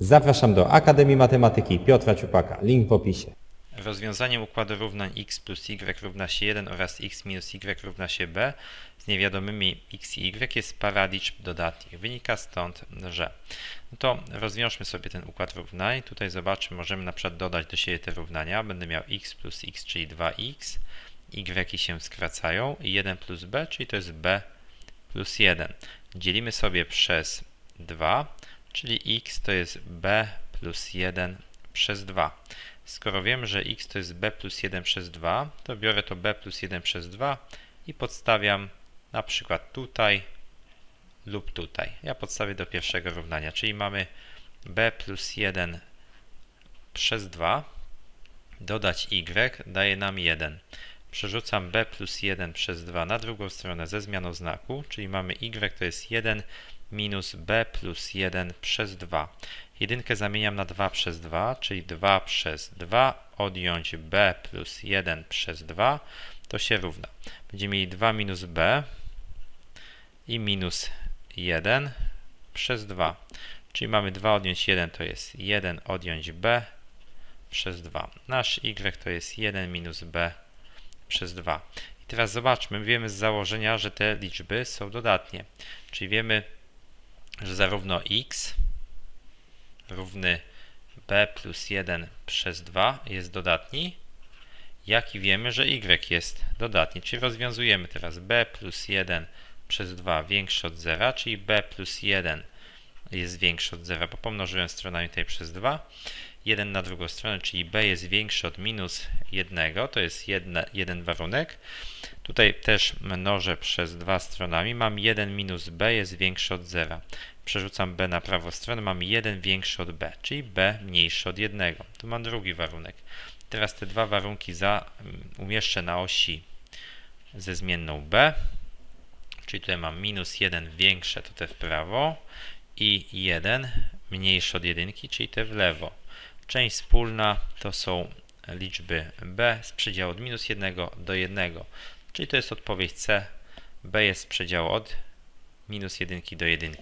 Zapraszam do Akademii Matematyki Piotra Ciupaka. Link w opisie. Rozwiązaniem układu równań x plus y równa się 1 oraz x minus y równa się b z niewiadomymi x i y jest para liczb dodatnich. Wynika stąd, że no to rozwiążmy sobie ten układ równań. Tutaj zobaczmy, możemy na przykład dodać do siebie te równania. Będę miał x plus x, czyli 2x, y się skracają i 1 plus b, czyli to jest b plus 1. Dzielimy sobie przez 2, czyli x to jest b plus 1 przez 2. Skoro wiem, że x to jest b plus 1 przez 2, to biorę to b plus 1 przez 2 i podstawiam na przykład tutaj lub tutaj. Ja podstawię do pierwszego równania, czyli mamy b plus 1 przez 2 dodać y daje nam 1. Przerzucam b plus 1 przez 2 na drugą stronę ze zmianą znaku, czyli mamy y to jest 1 minus b plus 1 przez 2. Jedynkę zamieniam na 2 przez 2, czyli 2 przez 2 odjąć b plus 1 przez 2 to się równa. Będziemy mieli 2 minus b i minus 1 przez 2. Czyli mamy 2 odjąć 1 to jest 1 odjąć b przez 2. Nasz y to jest 1 minus b przez 2. I teraz zobaczmy, wiemy z założenia, że te liczby są dodatnie. Czyli wiemy, że zarówno x równy b plus 1 przez 2 jest dodatni, jak i wiemy, że y jest dodatni. Czyli rozwiązujemy teraz b plus 1 przez 2 większe od 0, czyli b plus 1 jest większe od 0, bo pomnożyłem stronami tutaj przez 2. 1 na drugą stronę, czyli b jest większy od minus 1, to jest jedna, jeden warunek. Tutaj też mnożę przez dwa stronami, mam 1 minus b jest większy od 0. Przerzucam b na prawą stronę, mam 1 większy od b, czyli b mniejszy od 1. Tu mam drugi warunek. Teraz te dwa warunki za, umieszczę na osi ze zmienną b, czyli tutaj mam minus 1 większe, to te w prawo i 1 mniejsze od 1, czyli te w lewo. Część wspólna to są liczby b z przedziału od minus 1 do 1, czyli to jest odpowiedź C. b jest z przedziału od minus 1 do 1.